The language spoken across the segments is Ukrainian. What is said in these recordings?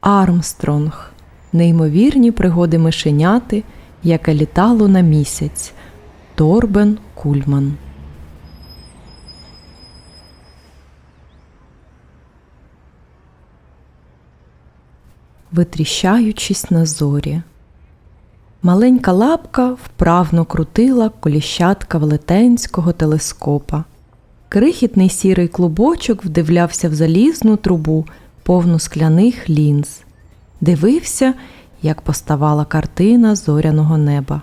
Армстронг. Неймовірні пригоди мишеняти, яке літало на місяць. Торбен Кульман. Витріщаючись на зорі. Маленька лапка вправно крутила коліщатка велетенського телескопа. Крихітний сірий клубочок вдивлявся в залізну трубу, повну скляних лінз. Дивився, як поставала картина зоряного неба.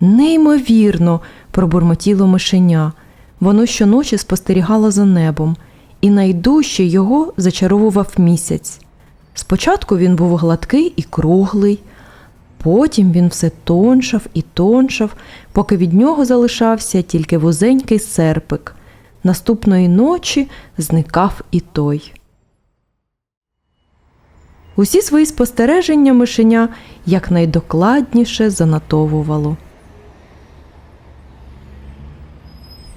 Неймовірно, пробурмотіло мишеня. Воно щоночі спостерігало за небом, і найдужче його зачаровував місяць. Спочатку він був гладкий і круглий, потім він все тоншав і тоншав, поки від нього залишався тільки вузенький серпик. Наступної ночі зникав і той. Усі свої спостереження мишеня якнайдокладніше занотовувало.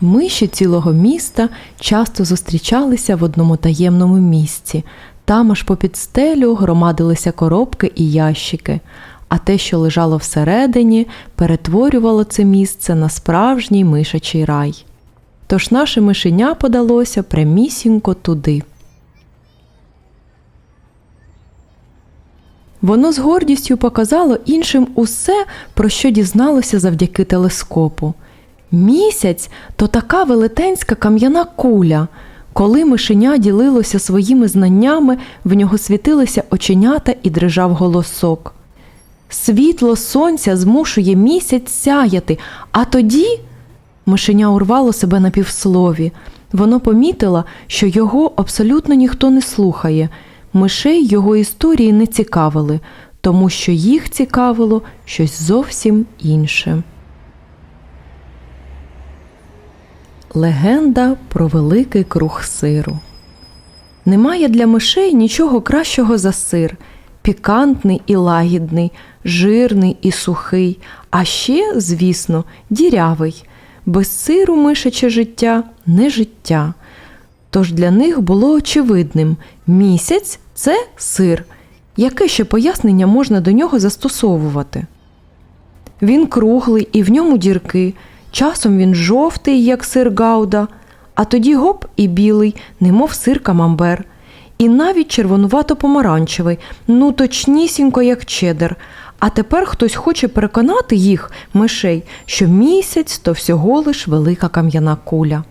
Миші цілого міста часто зустрічалися в одному таємному місці. Там аж попід стелю громадилися коробки і ящики, а те, що лежало всередині, перетворювало це місце на справжній мишачий рай. Тож наше мишеня подалося прямісінько туди. Воно з гордістю показало іншим усе, про що дізналося завдяки телескопу. Місяць то така велетенська кам'яна куля. Коли мишеня ділилося своїми знаннями, в нього світилися оченята і дрижав голосок. Світло сонця змушує місяць сяяти, а тоді мишеня урвало себе на півслові. Воно помітило, що його абсолютно ніхто не слухає. Мишей його історії не цікавили, тому що їх цікавило щось зовсім інше. Легенда про великий круг сиру. Немає для мишей нічого кращого за сир, пікантний і лагідний, жирний і сухий, а ще, звісно, дірявий. Без сиру мишаче життя не життя. Тож для них було очевидним місяць це сир. Яке ще пояснення можна до нього застосовувати? Він круглий і в ньому дірки. Часом він жовтий, як сир гауда, а тоді гоп і білий, немов сир камамбер, і навіть червонувато-помаранчевий, ну точнісінько, як чедер. А тепер хтось хоче переконати їх, мишей, що місяць то всього лиш велика кам'яна куля.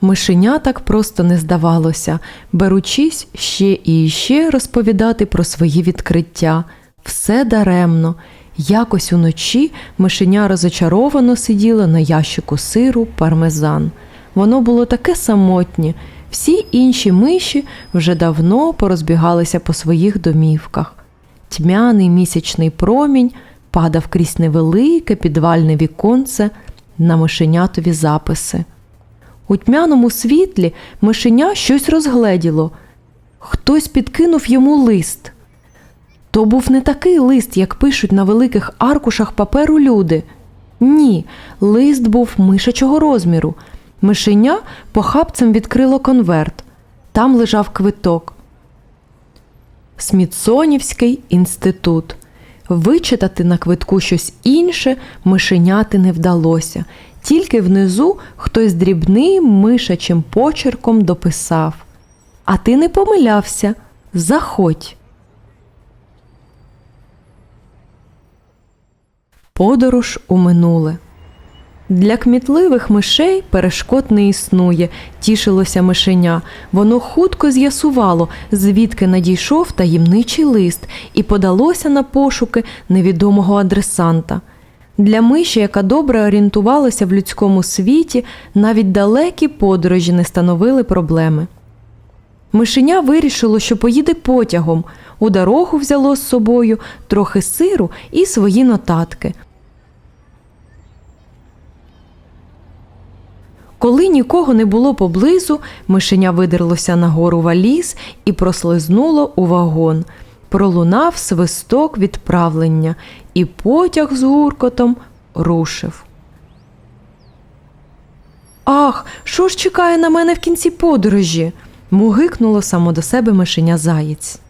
Мишеня так просто не здавалося, беручись ще і ще розповідати про свої відкриття. Все даремно. Якось уночі мишеня розочаровано сиділа на ящику сиру пармезан. Воно було таке самотнє. Всі інші миші вже давно порозбігалися по своїх домівках. Тьмяний місячний промінь падав крізь невелике підвальне віконце на мишенятові записи. У тьмяному світлі мишеня щось розгледіло. Хтось підкинув йому лист. То був не такий лист, як пишуть на великих аркушах паперу люди. Ні, лист був мишачого розміру. Мишеня похапцем відкрило конверт. Там лежав квиток. Смітсонівський інститут. Вичитати на квитку щось інше мишеняти не вдалося. Тільки внизу хтось дрібним мишачим почерком дописав. А ти не помилявся. Заходь. Подорож у минуле. Для кмітливих мишей перешкод не існує, тішилося мишеня. Воно хутко з'ясувало, звідки надійшов таємничий лист, і подалося на пошуки невідомого адресанта. Для миші, яка добре орієнтувалася в людському світі, навіть далекі подорожі не становили проблеми. Мишеня вирішило, що поїде потягом. У дорогу взяло з собою трохи сиру і свої нотатки. Коли нікого не було поблизу, мишеня видерлося на гору валіз і прослизнуло у вагон. Пролунав свисток відправлення, і потяг з гуркотом рушив. Ах, що ж чекає на мене в кінці подорожі? мугикнуло само до себе мишеня заєць.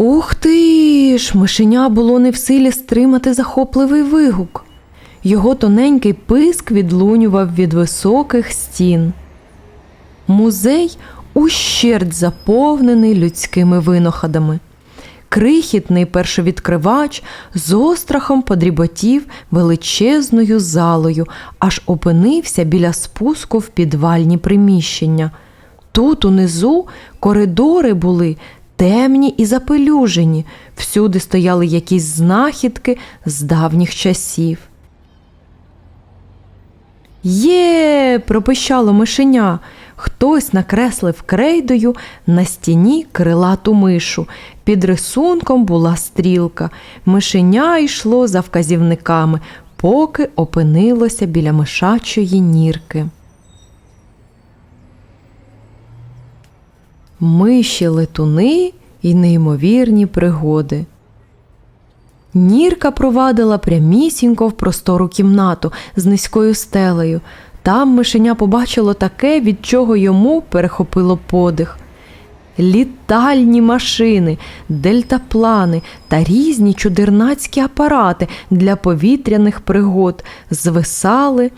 Ух ти ж! Мишеня було не в силі стримати захопливий вигук. Його тоненький писк відлунював від високих стін. Музей ущерть заповнений людськими винаходами. Крихітний першовідкривач з острахом подріботів величезною залою, аж опинився біля спуску в підвальні приміщення. Тут унизу коридори були темні і запелюжені, всюди стояли якісь знахідки з давніх часів. Є, пропищало мишеня. Хтось накреслив крейдою на стіні крилату мишу. Під рисунком була стрілка. Мишеня йшло за вказівниками, поки опинилося біля мишачої нірки. Миші летуни і неймовірні пригоди. Нірка провадила прямісінько в простору кімнату з низькою стелею. Там мишеня побачило таке, від чого йому перехопило подих. Літальні машини, дельтаплани та різні чудернацькі апарати для повітряних пригод звисали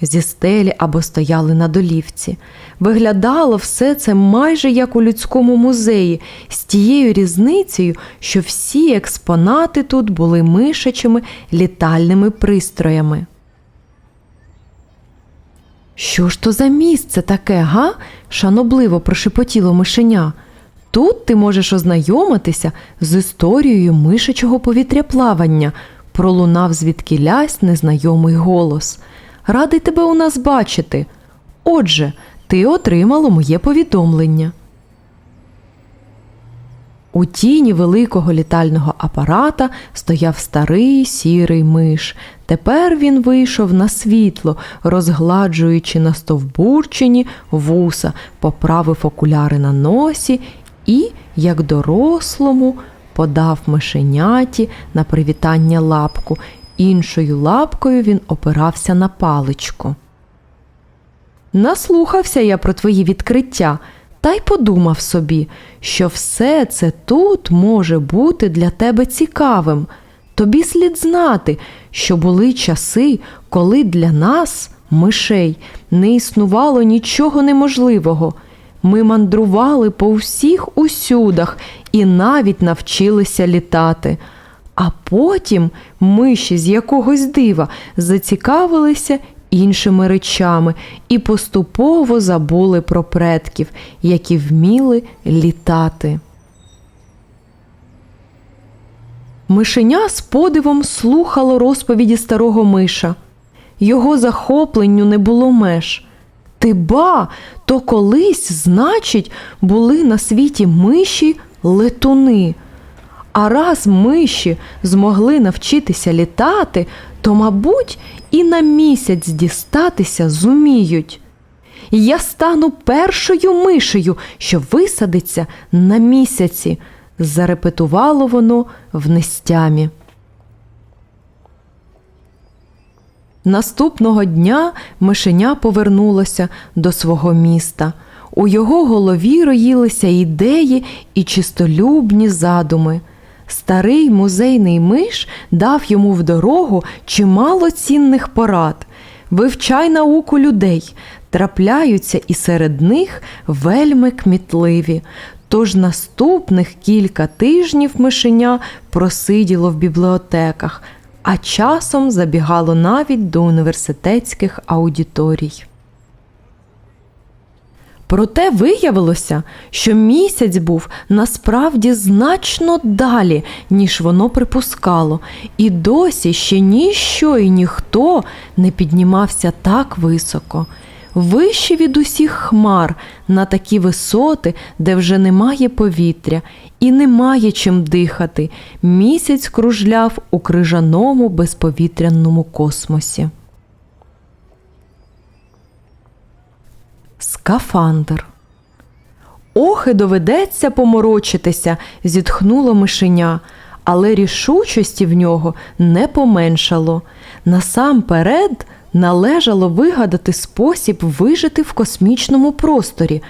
зі стелі або стояли на долівці. Виглядало все це майже як у людському музеї, з тією різницею, що всі експонати тут були мишачими літальними пристроями. Що ж то за місце таке, га? шанобливо прошепотіло мишеня. Тут ти можеш ознайомитися з історією мишачого повітряплавання, пролунав звідкілясь незнайомий голос. Радий тебе у нас бачити. Отже, ти отримало моє повідомлення. У тіні великого літального апарата стояв старий сірий миш. Тепер він вийшов на світло, розгладжуючи на стовбурчині вуса, поправив окуляри на носі і, як дорослому, подав мишеняті на привітання лапку. Іншою лапкою він опирався на паличку. Наслухався я про твої відкриття та й подумав собі, що все це тут може бути для тебе цікавим. Тобі слід знати, що були часи, коли для нас, мишей, не існувало нічого неможливого. Ми мандрували по всіх усюдах і навіть навчилися літати. А потім миші з якогось дива зацікавилися іншими речами і поступово забули про предків, які вміли літати. Мишеня з подивом слухало розповіді старого миша. Його захопленню не було меж. Ти ба, то колись, значить, були на світі миші летуни. А раз миші змогли навчитися літати, то, мабуть, і на місяць дістатися зуміють. Я стану першою мишею, що висадиться на місяці, зарепетувало воно в нестямі. Наступного дня мишеня повернулося до свого міста. У його голові роїлися ідеї і чистолюбні задуми. Старий музейний миш дав йому в дорогу чимало цінних порад. Вивчай науку людей, трапляються і серед них вельми кмітливі. Тож наступних кілька тижнів мишеня просиділо в бібліотеках, а часом забігало навіть до університетських аудиторій. Проте виявилося, що місяць був насправді значно далі, ніж воно припускало, і досі ще ніщо і ніхто не піднімався так високо. Вище від усіх хмар на такі висоти, де вже немає повітря і немає чим дихати, місяць кружляв у крижаному безповітряному космосі. Скафандр. Ох, і доведеться поморочитися, зітхнуло мишеня. але рішучості в нього не поменшало. Насамперед належало вигадати спосіб вижити в космічному просторі.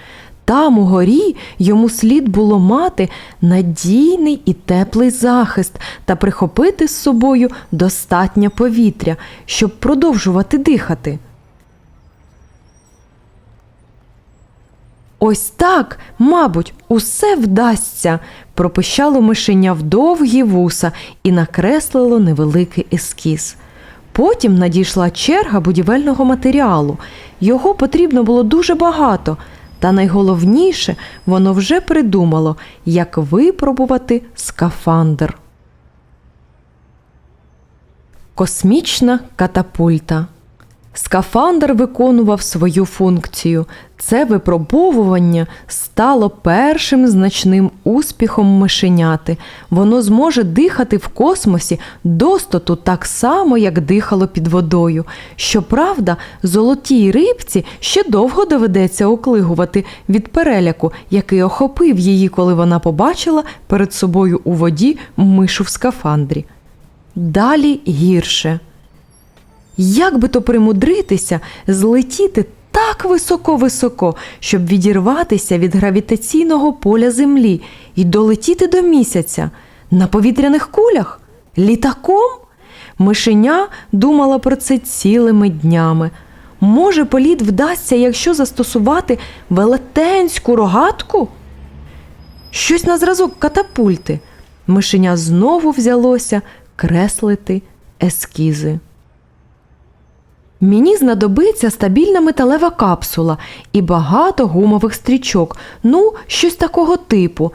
Там угорі йому слід було мати надійний і теплий захист та прихопити з собою достатньо повітря, щоб продовжувати дихати. Ось так, мабуть, усе вдасться, пропищало мишеня в довгі вуса і накреслило невеликий ескіз. Потім надійшла черга будівельного матеріалу. Його потрібно було дуже багато, та найголовніше воно вже придумало, як випробувати скафандр. Космічна катапульта. Скафандр виконував свою функцію. Це випробовування стало першим значним успіхом мишеняти. Воно зможе дихати в космосі достоту так само, як дихало під водою. Щоправда, золотій рибці ще довго доведеться оклигувати від переляку, який охопив її, коли вона побачила перед собою у воді мишу в скафандрі. Далі гірше. Як би то примудритися злетіти так високо-високо, щоб відірватися від гравітаційного поля Землі і долетіти до місяця на повітряних кулях? Літаком? Мишеня думала про це цілими днями. Може, політ вдасться, якщо застосувати велетенську рогатку? Щось на зразок катапульти. Мишеня знову взялося креслити ескізи. Мені знадобиться стабільна металева капсула і багато гумових стрічок, ну, щось такого типу.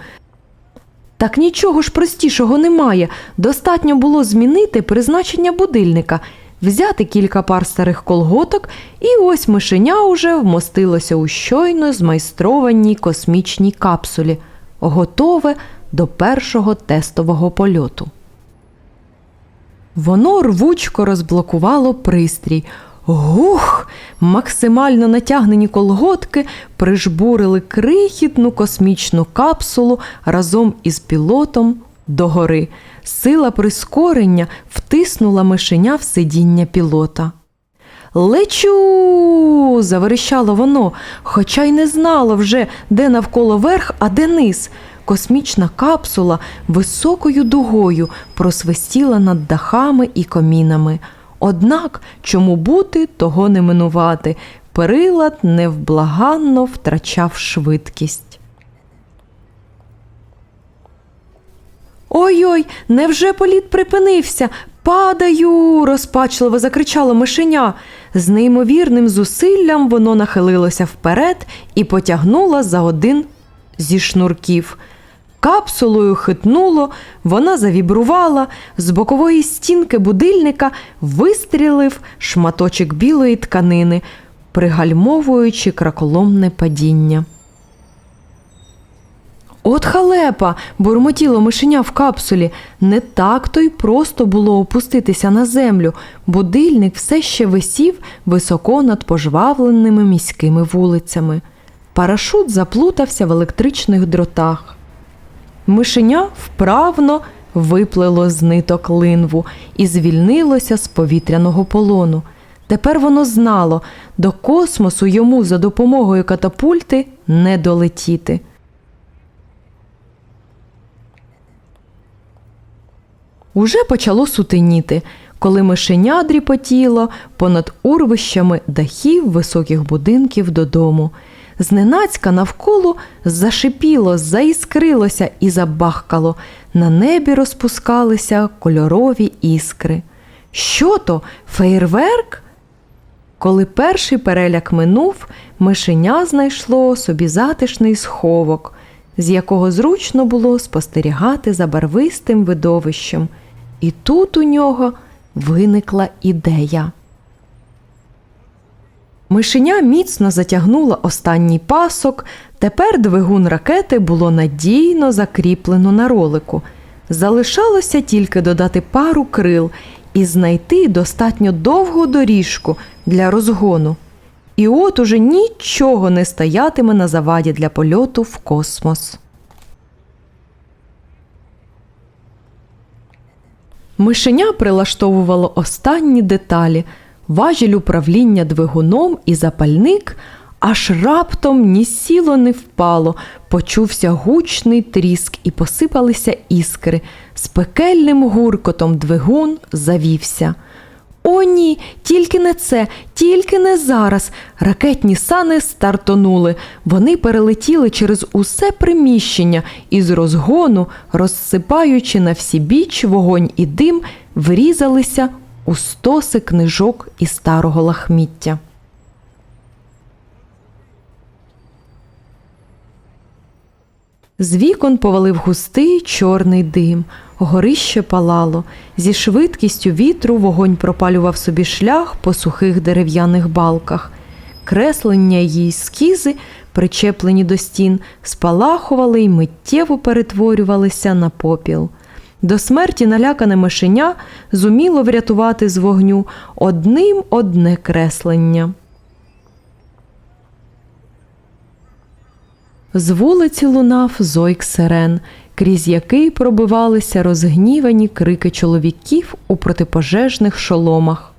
Так нічого ж простішого немає. Достатньо було змінити призначення будильника, взяти кілька пар старих колготок, і ось мишеня уже вмостилося у щойно змайстрованій космічній капсулі, готове до першого тестового польоту. Воно рвучко розблокувало пристрій. Гух! Максимально натягнені колготки прижбурили крихітну космічну капсулу разом із пілотом догори. Сила прискорення втиснула мишеня в сидіння пілота. Лечу. заверещало воно, хоча й не знало вже, де навколо верх, а де низ. Космічна капсула високою дугою просвистіла над дахами і комінами. Однак чому бути, того не минувати. Прилад невблаганно втрачав швидкість. Ой-ой, невже політ припинився? Падаю. розпачливо закричало мишеня. З неймовірним зусиллям воно нахилилося вперед і потягнуло за один зі шнурків. Капсулою хитнуло, вона завібрувала, з бокової стінки будильника вистрілив шматочок білої тканини, пригальмовуючи краколомне падіння. От халепа, бурмотіло мишеня в капсулі. Не так то й просто було опуститися на землю. Будильник все ще висів високо над пожвавленими міськими вулицями. Парашут заплутався в електричних дротах. Мишеня вправно виплело з ниток линву і звільнилося з повітряного полону. Тепер воно знало, до космосу йому за допомогою катапульти не долетіти. Уже почало сутеніти, коли мишеня дріпотіло понад урвищами дахів високих будинків додому. Зненацька навколо зашипіло, заіскрилося і забахкало. На небі розпускалися кольорові іскри. Що то, феєрверк? Коли перший переляк минув, мишеня знайшло собі затишний сховок, з якого зручно було спостерігати за барвистим видовищем. І тут у нього виникла ідея. Мишеня міцно затягнула останній пасок, тепер двигун ракети було надійно закріплено на ролику. Залишалося тільки додати пару крил і знайти достатньо довгу доріжку для розгону. І от уже нічого не стоятиме на заваді для польоту в космос. Мишеня прилаштовувало останні деталі, важіль управління двигуном і запальник, аж раптом ні сіло, не впало, почувся гучний тріск і посипалися іскри. З пекельним гуркотом двигун завівся. О, ні, тільки не це, тільки не зараз. Ракетні сани стартонули. Вони перелетіли через усе приміщення і з розгону, розсипаючи на всі біч вогонь і дим, врізалися у стоси книжок і старого лахміття. З вікон повалив густий чорний дим, горище палало. Зі швидкістю вітру вогонь пропалював собі шлях по сухих дерев'яних балках. Креслення її ескізи, причеплені до стін, спалахували й миттєво перетворювалися на попіл. До смерті налякане мишеня зуміло врятувати з вогню одним одне креслення. З вулиці лунав зойк сирен, крізь який пробивалися розгнівані крики чоловіків у протипожежних шоломах.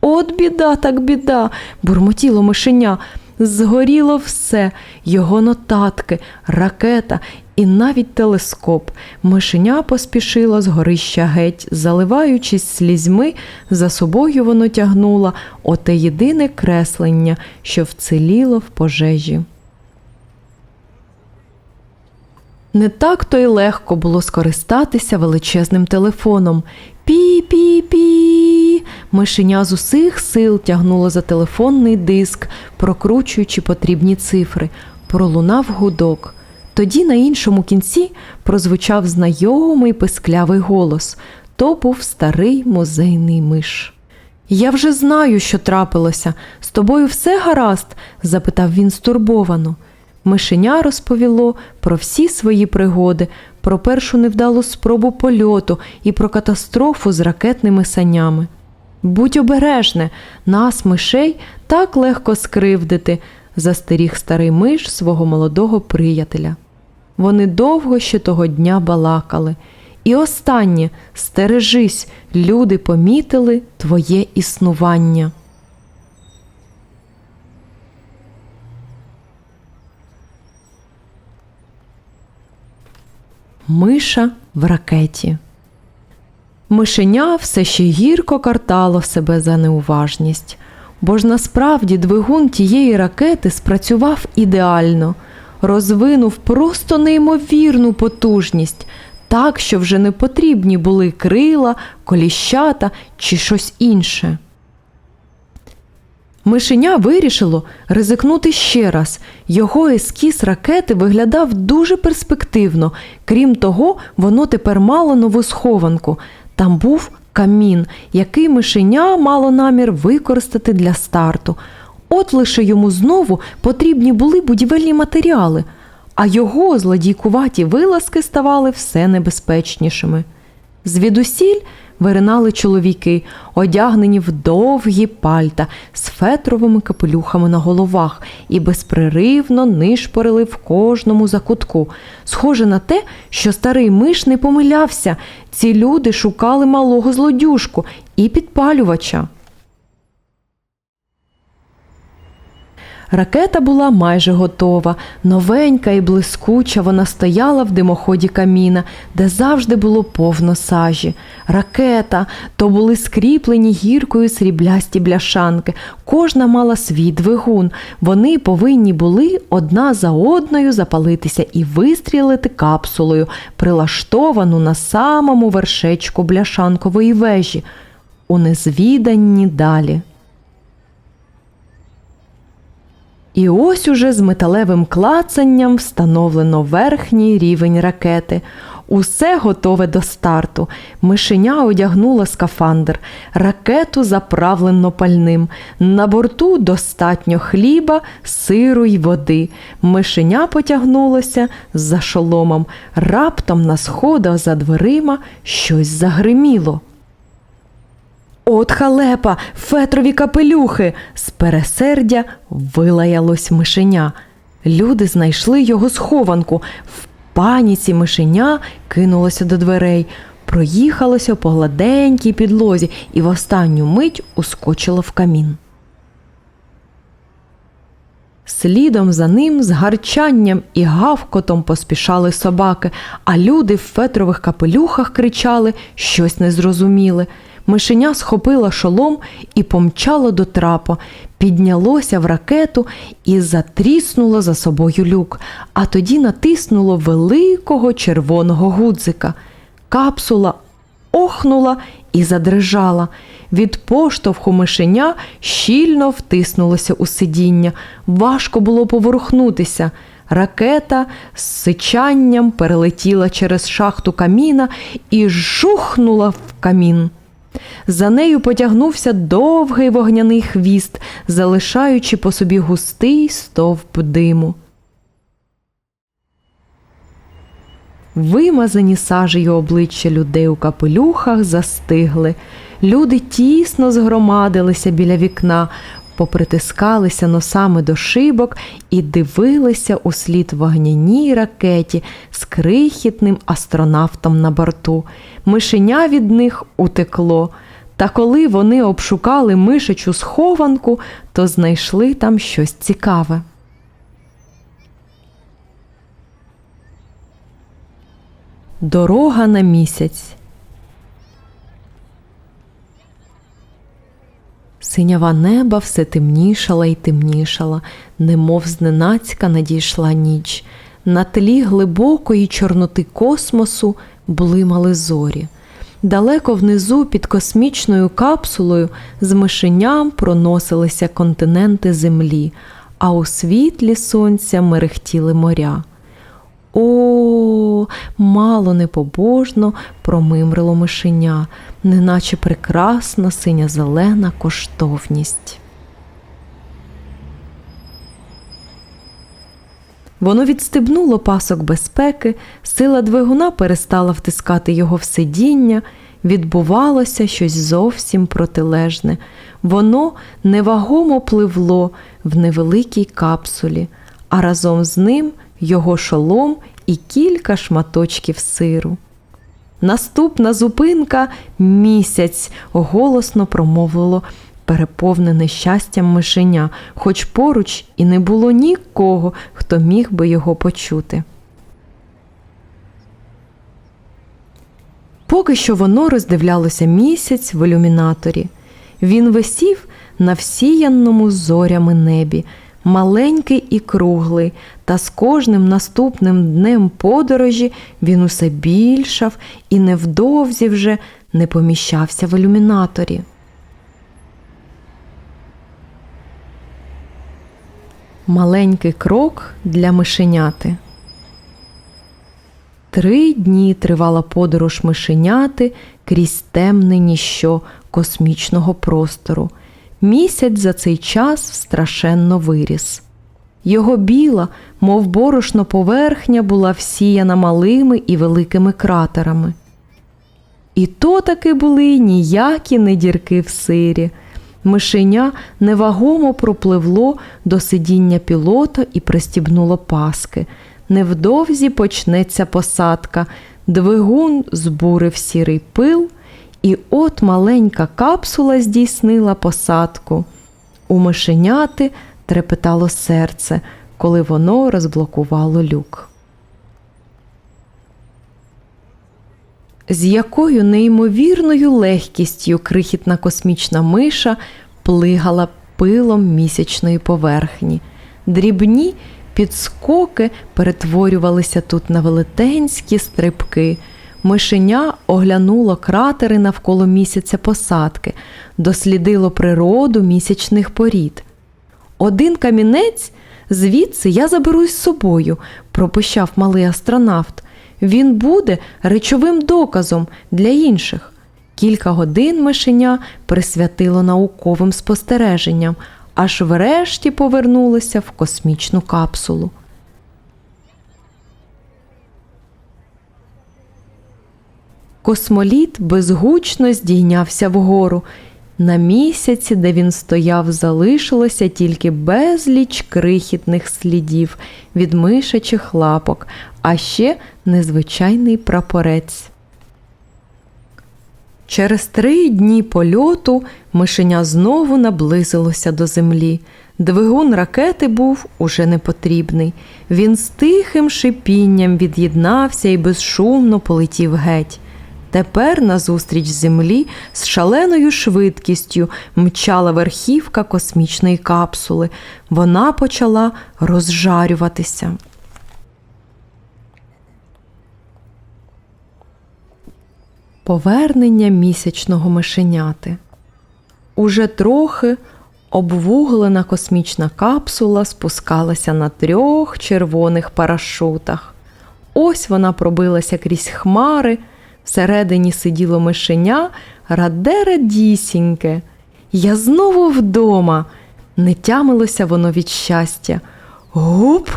От біда, так біда, бурмотіло мишеня. Згоріло все, його нотатки, ракета і навіть телескоп. Мишеня поспішила з горища геть, заливаючись слізьми, за собою воно тягнуло оте єдине креслення, що вціліло в пожежі. Не так то й легко було скористатися величезним телефоном. Пі-пі-пі. Мишеня з усіх сил тягнуло за телефонний диск, прокручуючи потрібні цифри. Пролунав гудок. Тоді на іншому кінці прозвучав знайомий писклявий голос. То був старий музейний миш. Я вже знаю, що трапилося. З тобою все гаразд? запитав він стурбовано. Мишеня розповіло про всі свої пригоди, про першу невдалу спробу польоту і про катастрофу з ракетними санями. Будь обережне, нас, мишей, так легко скривдити, застеріг старий миш свого молодого приятеля. Вони довго ще того дня балакали. І останнє стережись, люди помітили твоє існування. Миша в ракеті. Мишеня все ще гірко картало себе за неуважність, бо ж насправді двигун тієї ракети спрацював ідеально, розвинув просто неймовірну потужність, так, що вже не потрібні були крила, коліщата чи щось інше. Мишеня вирішило ризикнути ще раз. Його ескіз ракети виглядав дуже перспективно. Крім того, воно тепер мало нову схованку. Там був камін, який мишеня мало намір використати для старту. От лише йому знову потрібні були будівельні матеріали, а його злодійкуваті вилазки ставали все небезпечнішими. Звідусіль виринали чоловіки, одягнені в довгі пальта з фетровими капелюхами на головах і безпреривно нишпорили в кожному закутку. Схоже на те, що старий миш не помилявся. Ці люди шукали малого злодюжку і підпалювача. Ракета була майже готова, новенька і блискуча вона стояла в димоході каміна, де завжди було повно сажі. Ракета то були скріплені гіркою сріблясті бляшанки. Кожна мала свій двигун. Вони повинні були одна за одною запалитися і вистрілити капсулою, прилаштовану на самому вершечку бляшанкової вежі. У незвіданні далі. І ось уже з металевим клацанням встановлено верхній рівень ракети. Усе готове до старту. Мишеня одягнула скафандр, ракету заправлено пальним. На борту достатньо хліба, сиру й води. Мишеня потягнулося за шоломом. Раптом на сходах за дверима щось загриміло. От халепа, фетрові капелюхи. З пересердя вилаялось мишеня. Люди знайшли його схованку. В паніці мишеня кинулося до дверей. проїхалося по гладенькій підлозі і в останню мить ускочило в камін. Слідом за ним з гарчанням і гавкотом поспішали собаки, а люди в фетрових капелюхах кричали щось незрозуміле. Мишеня схопила шолом і помчало до трапа, піднялося в ракету і затріснуло за собою люк, а тоді натиснуло великого червоного гудзика. Капсула охнула і задрижала. Від поштовху мишеня щільно втиснулося у сидіння. Важко було поворухнутися. Ракета з сичанням перелетіла через шахту каміна і жухнула в камін. За нею потягнувся довгий вогняний хвіст, залишаючи по собі густий стовп диму. Вимазані сажею обличчя людей у капелюхах застигли. Люди тісно згромадилися біля вікна, попритискалися носами до шибок і дивилися у слід вогняній ракеті з крихітним астронавтом на борту. Мишеня від них утекло. Та коли вони обшукали мишечу схованку, то знайшли там щось цікаве. Дорога на місяць. Синява неба все темнішала й темнішала, немов зненацька надійшла ніч. На тлі глибокої чорноти космосу блимали зорі. Далеко внизу під космічною капсулою з мишеням проносилися континенти Землі, а у світлі сонця мерехтіли моря. О, мало непобожно промимрило мишеня, неначе прекрасна синя зелена коштовність. Воно відстебнуло пасок безпеки, сила двигуна перестала втискати його в сидіння, відбувалося щось зовсім протилежне. Воно невагомо пливло в невеликій капсулі, а разом з ним його шолом і кілька шматочків сиру. Наступна зупинка місяць, голосно промовило переповнене щастям мишеня, хоч поруч і не було нікого, хто міг би його почути. Поки що воно роздивлялося місяць в ілюмінаторі. Він висів на всіяному зорями небі, маленький і круглий, та з кожним наступним днем подорожі він усе більшав і невдовзі вже не поміщався в ілюмінаторі. Маленький крок для мишеняти. Три дні тривала подорож мишеняти крізь темне ніщо космічного простору. Місяць за цей час страшенно виріс. Його біла, мов борошно поверхня, була всіяна малими і великими кратерами. І то таки були ніякі не дірки в сирі. Мишеня невагомо пропливло до сидіння пілота і пристібнуло паски. Невдовзі почнеться посадка, двигун збурив сірий пил, і от маленька капсула здійснила посадку. У мишеняти трепетало серце, коли воно розблокувало люк. З якою неймовірною легкістю крихітна космічна миша плигала пилом місячної поверхні. Дрібні підскоки перетворювалися тут на велетенські стрибки. Мишеня оглянуло кратери навколо місяця посадки, дослідило природу місячних порід. Один камінець звідси я заберу з собою, пропищав малий астронавт. Він буде речовим доказом для інших. Кілька годин мишеня присвятило науковим спостереженням, аж врешті повернулося в космічну капсулу. Космоліт безгучно здійнявся вгору. На місяці, де він стояв, залишилося тільки безліч крихітних слідів від мишачих лапок, а ще незвичайний прапорець. Через три дні польоту мишеня знову наблизилося до землі. Двигун ракети був уже не потрібний. Він з тихим шипінням від'єднався і безшумно полетів геть. Тепер назустріч землі з шаленою швидкістю мчала верхівка космічної капсули. Вона почала розжарюватися. Повернення місячного мишеняти. Уже трохи обвуглена космічна капсула спускалася на трьох червоних парашутах. Ось вона пробилася крізь хмари, всередині сиділо мишеня, раде радісіньке. Я знову вдома. Не тямилося воно від щастя. Гуп!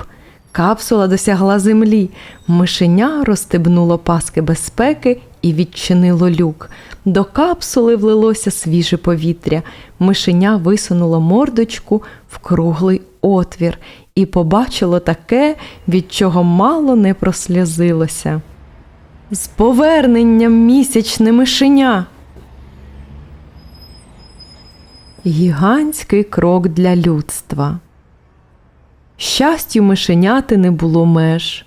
Капсула досягла землі. Мишеня розстебнуло паски безпеки і відчинило люк. До капсули влилося свіже повітря. Мишеня висунуло мордочку в круглий отвір і побачило таке, від чого мало не прослязилося. З поверненням місячне мишеня. Гігантський крок для людства. Щастю мишеняти не було меж.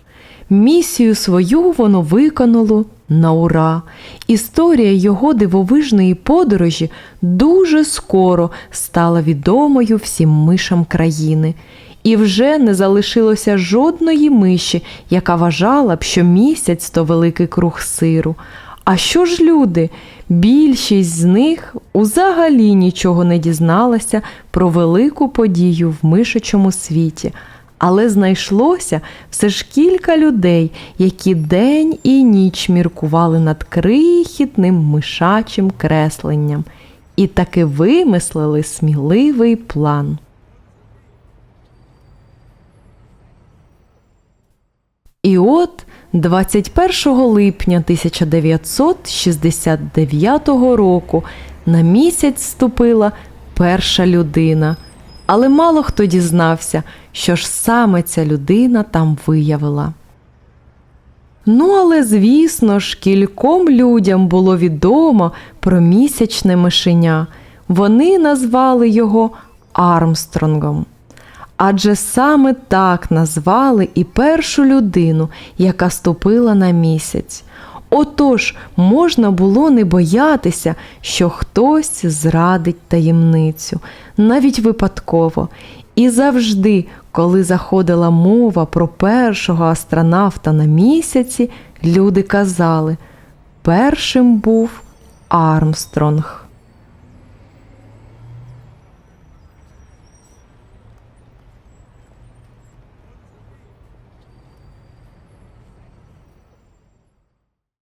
Місію свою воно виконало на ура. Історія його дивовижної подорожі дуже скоро стала відомою всім мишам країни. І вже не залишилося жодної миші, яка вважала б, що місяць то великий круг сиру. А що ж люди? Більшість з них узагалі нічого не дізналася про велику подію в мишачому світі. Але знайшлося все ж кілька людей, які день і ніч міркували над крихітним мишачим кресленням і таки вимислили сміливий план. І от 21 липня 1969 року на місяць ступила перша людина, але мало хто дізнався, що ж саме ця людина там виявила. Ну, але звісно ж, кільком людям було відомо про місячне мишеня. Вони назвали його Армстронгом. Адже саме так назвали і першу людину, яка ступила на місяць. Отож, можна було не боятися, що хтось зрадить таємницю, навіть випадково. І завжди, коли заходила мова про першого астронавта на місяці, люди казали: першим був Армстронг.